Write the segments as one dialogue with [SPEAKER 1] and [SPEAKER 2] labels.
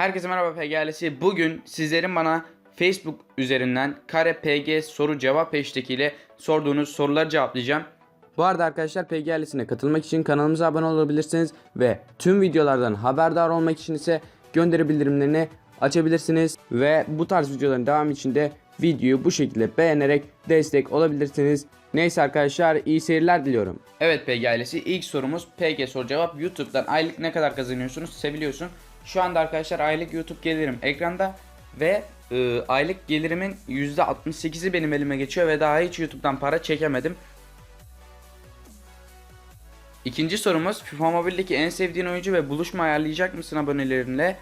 [SPEAKER 1] Herkese merhaba PG ailesi. Bugün sizlerin bana Facebook üzerinden kare PG soru cevap ile sorduğunuz soruları cevaplayacağım. Bu arada arkadaşlar PG ailesine katılmak için kanalımıza abone olabilirsiniz ve tüm videolardan haberdar olmak için ise gönderi bildirimlerini açabilirsiniz ve bu tarz videoların devamı için de videoyu bu şekilde beğenerek destek olabilirsiniz. Neyse arkadaşlar iyi seyirler diliyorum. Evet PG ailesi ilk sorumuz PG soru cevap YouTube'dan aylık ne kadar kazanıyorsunuz seviliyorsun. Şu anda arkadaşlar aylık YouTube gelirim ekranda ve e, aylık gelirimin %68'i benim elime geçiyor ve daha hiç YouTube'dan para çekemedim. İkinci sorumuz FIFA Mobile'deki en sevdiğin oyuncu ve buluşma ayarlayacak mısın abonelerinle?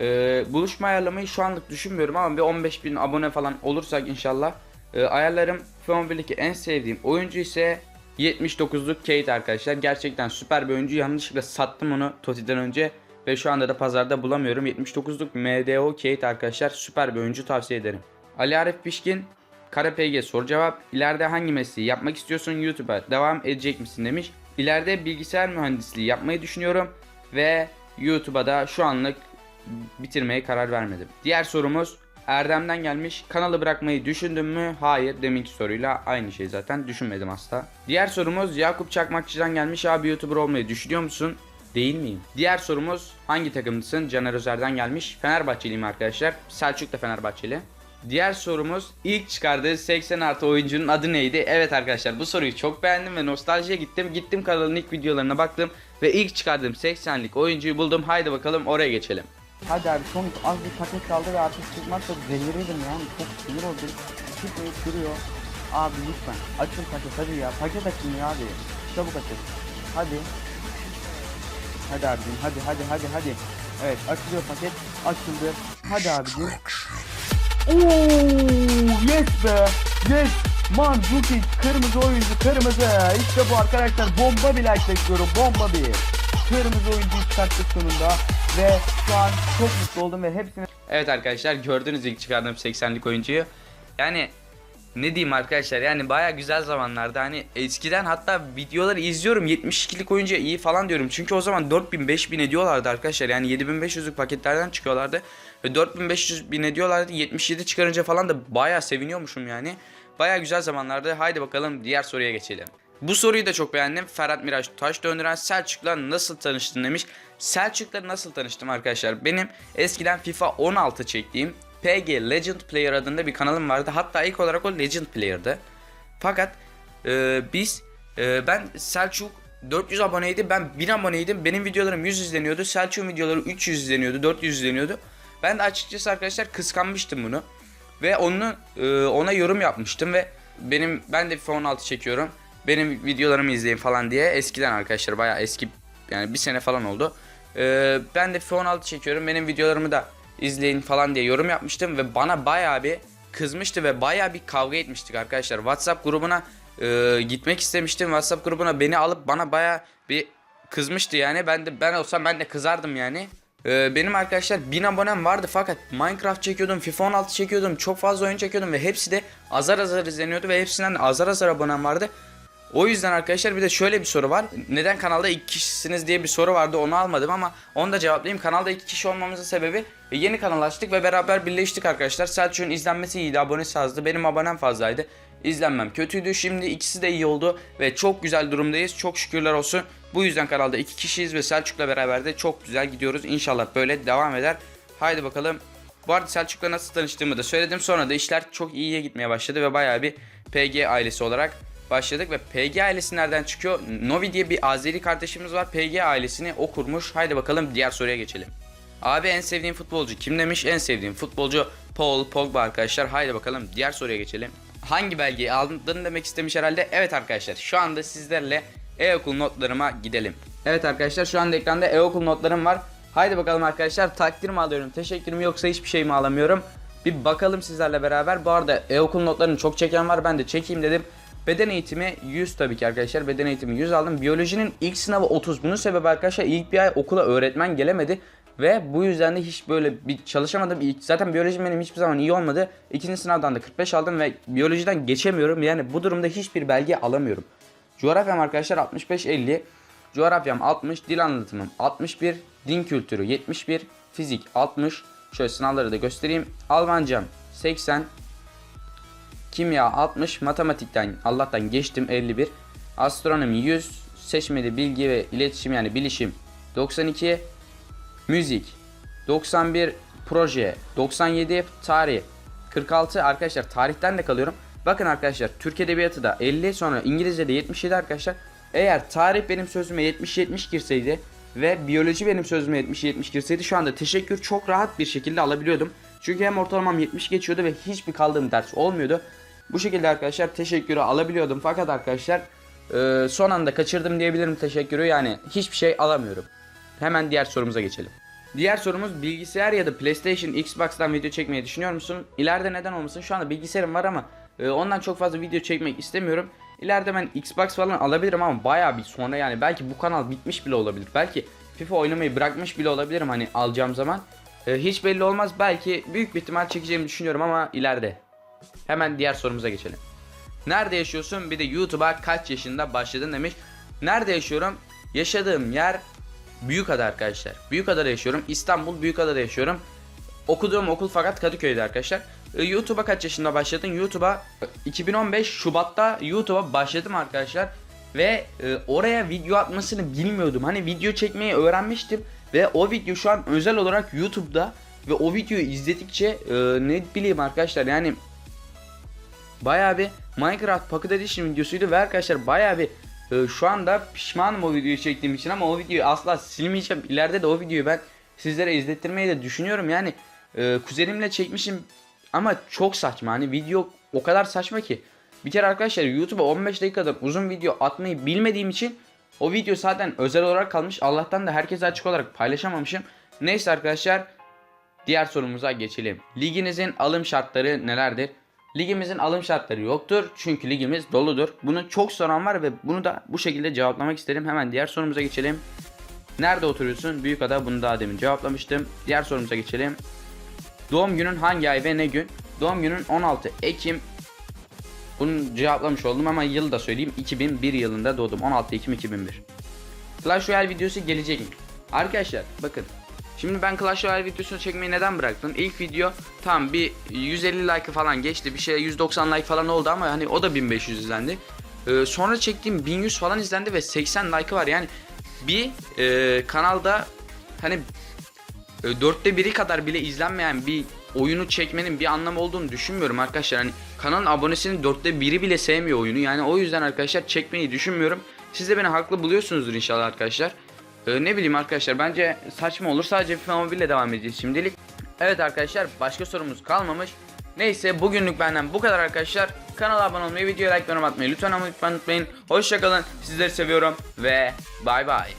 [SPEAKER 1] Ee, buluşma ayarlamayı şu anlık düşünmüyorum ama bir 15 bin abone falan olursak inşallah e, ayarlarım. FIFA Mobile'deki en sevdiğim oyuncu ise 79'luk Kate arkadaşlar. Gerçekten süper bir oyuncu. Yanlışlıkla sattım onu Toti'den önce ve şu anda da pazarda bulamıyorum. 79'luk MDO Kate arkadaşlar süper bir oyuncu tavsiye ederim. Ali Arif Pişkin Kara PG soru cevap. İleride hangi mesleği yapmak istiyorsun YouTube'a devam edecek misin demiş. İleride bilgisayar mühendisliği yapmayı düşünüyorum ve YouTube'a da şu anlık bitirmeye karar vermedim. Diğer sorumuz Erdem'den gelmiş. Kanalı bırakmayı düşündün mü? Hayır. Deminki soruyla aynı şey zaten. Düşünmedim asla. Diğer sorumuz Yakup Çakmakçı'dan gelmiş. Abi YouTuber olmayı düşünüyor musun? Değil miyim? Diğer sorumuz hangi takımlısın? Caner Özer'den gelmiş. Fenerbahçeliyim arkadaşlar. Selçuk da Fenerbahçeli. Diğer sorumuz ilk çıkardığı 80 artı oyuncunun adı neydi? Evet arkadaşlar bu soruyu çok beğendim ve nostaljiye gittim. Gittim kanalın ilk videolarına baktım ve ilk çıkardığım 80'lik oyuncuyu buldum. Haydi bakalım oraya geçelim.
[SPEAKER 2] Hadi abi son az bir paket kaldı ve artık çıkmazsa deliriydim yani çok sinir oldum. Çıkmayıp duruyor. Abi lütfen açın paket hadi ya paket açın ya abi. Çabuk açın. Hadi. Hadi abicim hadi hadi hadi hadi. Evet açılıyor paket açıldı. Hadi abicim. Ooo yes be yes. Mandzukic kırmızı oyuncu kırmızı. İşte bu arkadaşlar bomba bir like bekliyorum bomba bir. Kırmızı oyuncuyu çıkarttık sonunda ve şu an çok mutlu oldum ve hepsini
[SPEAKER 1] Evet arkadaşlar gördünüz ilk çıkardığım 80'lik oyuncuyu. Yani ne diyeyim arkadaşlar yani baya güzel zamanlarda hani eskiden hatta videoları izliyorum 72'lik oyuncuya iyi falan diyorum. Çünkü o zaman 4000 5000 ediyorlardı arkadaşlar yani 7500'lük paketlerden çıkıyorlardı. Ve 4500 bin ediyorlardı 77 çıkarınca falan da baya seviniyormuşum yani. Baya güzel zamanlardı haydi bakalım diğer soruya geçelim. Bu soruyu da çok beğendim. Ferhat Miraç Taş döndüren Selçuk'la nasıl tanıştın demiş. Selçuk'la nasıl tanıştım arkadaşlar? Benim eskiden FIFA 16 çektiğim PG Legend Player adında bir kanalım vardı. Hatta ilk olarak o Legend Player'dı. Fakat e, biz e, ben Selçuk 400 aboneydi. Ben 1000 aboneydim. Benim videolarım 100 izleniyordu. Selçuk'un videoları 300 izleniyordu. 400 izleniyordu. Ben de açıkçası arkadaşlar kıskanmıştım bunu. Ve onu e, ona yorum yapmıştım ve benim ben de FIFA 16 çekiyorum. Benim videolarımı izleyin falan diye eskiden arkadaşlar bayağı eski yani bir sene falan oldu. E, ben de FIFA 16 çekiyorum. Benim videolarımı da izleyin falan diye yorum yapmıştım ve bana bayağı bir kızmıştı ve bayağı bir kavga etmiştik arkadaşlar. WhatsApp grubuna e, gitmek istemiştim. WhatsApp grubuna beni alıp bana bayağı bir kızmıştı yani. Ben de ben olsam ben de kızardım yani. Ee, benim arkadaşlar 1000 abonem vardı fakat Minecraft çekiyordum, FIFA 16 çekiyordum, çok fazla oyun çekiyordum ve hepsi de azar azar izleniyordu ve hepsinden de azar azar abonem vardı. O yüzden arkadaşlar bir de şöyle bir soru var. Neden kanalda iki kişisiniz diye bir soru vardı onu almadım ama onu da cevaplayayım. Kanalda iki kişi olmamızın sebebi e, yeni kanal açtık ve beraber birleştik arkadaşlar. Selçuk'un izlenmesi iyiydi, abonesi azdı. Benim abonem fazlaydı. İzlenmem kötüydü. Şimdi ikisi de iyi oldu ve çok güzel durumdayız. Çok şükürler olsun. Bu yüzden kanalda iki kişiyiz ve Selçuk'la beraber de çok güzel gidiyoruz. İnşallah böyle devam eder. Haydi bakalım. Bu arada Selçuk'la nasıl tanıştığımı da söyledim. Sonra da işler çok iyiye gitmeye başladı ve bayağı bir PG ailesi olarak başladık ve PG ailesi nereden çıkıyor? Novi diye bir Azeri kardeşimiz var. PG ailesini o kurmuş. Haydi bakalım diğer soruya geçelim. Abi en sevdiğin futbolcu kim demiş? En sevdiğim futbolcu Paul Pogba arkadaşlar. Haydi bakalım diğer soruya geçelim. Hangi belgeyi aldın demek istemiş herhalde. Evet arkadaşlar şu anda sizlerle e-okul notlarıma gidelim. Evet arkadaşlar şu anda ekranda e-okul notlarım var. Haydi bakalım arkadaşlar takdir mi alıyorum teşekkür mü yoksa hiçbir şey mi alamıyorum. Bir bakalım sizlerle beraber. Bu arada e-okul notlarını çok çeken var ben de çekeyim dedim. Beden eğitimi 100 tabii ki arkadaşlar. Beden eğitimi 100 aldım. Biyolojinin ilk sınavı 30. Bunun sebebi arkadaşlar ilk bir ay okula öğretmen gelemedi. Ve bu yüzden de hiç böyle bir çalışamadım. Zaten biyoloji benim hiçbir zaman iyi olmadı. İkinci sınavdan da 45 aldım ve biyolojiden geçemiyorum. Yani bu durumda hiçbir belge alamıyorum. Coğrafyam arkadaşlar 65-50. Coğrafyam 60, dil anlatımım 61, din kültürü 71, fizik 60. Şöyle sınavları da göstereyim. Almancam 80. Kimya 60. Matematikten Allah'tan geçtim 51. Astronomi 100. Seçmeli bilgi ve iletişim yani bilişim 92. Müzik 91 proje 97 tarih 46 arkadaşlar tarihten de kalıyorum. Bakın arkadaşlar Türk Edebiyatı da 50 sonra İngilizce'de 77 arkadaşlar. Eğer tarih benim sözüme 70-70 girseydi ve biyoloji benim sözüme 70-70 girseydi şu anda teşekkür çok rahat bir şekilde alabiliyordum. Çünkü hem ortalamam 70 geçiyordu ve hiçbir kaldığım ders olmuyordu. Bu şekilde arkadaşlar teşekkürü alabiliyordum fakat arkadaşlar e, son anda kaçırdım diyebilirim teşekkürü yani hiçbir şey alamıyorum. Hemen diğer sorumuza geçelim. Diğer sorumuz bilgisayar ya da PlayStation, Xbox'tan video çekmeyi düşünüyor musun? İleride neden olmasın? Şu anda bilgisayarım var ama e, ondan çok fazla video çekmek istemiyorum. İleride ben Xbox falan alabilirim ama baya bir sonra yani belki bu kanal bitmiş bile olabilir. Belki FIFA oynamayı bırakmış bile olabilirim hani alacağım zaman. E, hiç belli olmaz. Belki büyük bir ihtimal çekeceğimi düşünüyorum ama ileride. Hemen diğer sorumuza geçelim. Nerede yaşıyorsun? Bir de YouTube'a kaç yaşında başladın demiş. Nerede yaşıyorum? Yaşadığım yer Büyükada arkadaşlar. Büyükada'da yaşıyorum. İstanbul Büyükada'da yaşıyorum. Okuduğum okul fakat Kadıköy'de arkadaşlar. Ee, YouTube'a kaç yaşında başladın? YouTube'a 2015 Şubat'ta YouTube'a başladım arkadaşlar. Ve e, oraya video atmasını bilmiyordum. Hani video çekmeyi öğrenmiştim. Ve o video şu an özel olarak YouTube'da. Ve o videoyu izledikçe e, ne bileyim arkadaşlar yani Bayağı bir Minecraft Pocket Edition videosuydu ve arkadaşlar bayağı bir e, şu anda pişmanım o videoyu çektiğim için ama o videoyu asla silmeyeceğim. İleride de o videoyu ben sizlere izlettirmeyi de düşünüyorum. Yani e, kuzenimle çekmişim ama çok saçma. Hani video o kadar saçma ki. Bir kere arkadaşlar YouTube'a 15 dakikadan uzun video atmayı bilmediğim için o video zaten özel olarak kalmış. Allah'tan da herkese açık olarak paylaşamamışım. Neyse arkadaşlar Diğer sorumuza geçelim. Liginizin alım şartları nelerdir? Ligimizin alım şartları yoktur çünkü ligimiz doludur. Bunu çok soran var ve bunu da bu şekilde cevaplamak istedim. Hemen diğer sorumuza geçelim. Nerede oturuyorsun? Büyükada bunu daha demin cevaplamıştım. Diğer sorumuza geçelim. Doğum günün hangi ay ve ne gün? Doğum günün 16 Ekim. Bunu cevaplamış oldum ama yıl da söyleyeyim. 2001 yılında doğdum. 16 Ekim 2001. Clash Royale videosu gelecek mi? Arkadaşlar bakın. Şimdi ben Clash Royale videosunu çekmeyi neden bıraktım? İlk video tam bir 150 like falan geçti. Bir şey 190 like falan oldu ama hani o da 1500 izlendi. Ee, sonra çektiğim 1100 falan izlendi ve 80 like'ı var. Yani bir e, kanalda hani e, dörtte biri kadar bile izlenmeyen bir oyunu çekmenin bir anlamı olduğunu düşünmüyorum arkadaşlar. Hani kanalın abonesinin dörtte biri bile sevmiyor oyunu. Yani o yüzden arkadaşlar çekmeyi düşünmüyorum. Siz de beni haklı buluyorsunuzdur inşallah arkadaşlar. Ee, ne bileyim arkadaşlar bence saçma olur. Sadece FIFA Mobile devam edeceğiz şimdilik. Evet arkadaşlar başka sorumuz kalmamış. Neyse bugünlük benden bu kadar arkadaşlar. Kanala abone olmayı, videoya like ve yorum atmayı lütfen ama lütfen unutmayın. Hoşçakalın. Sizleri seviyorum ve bay bay.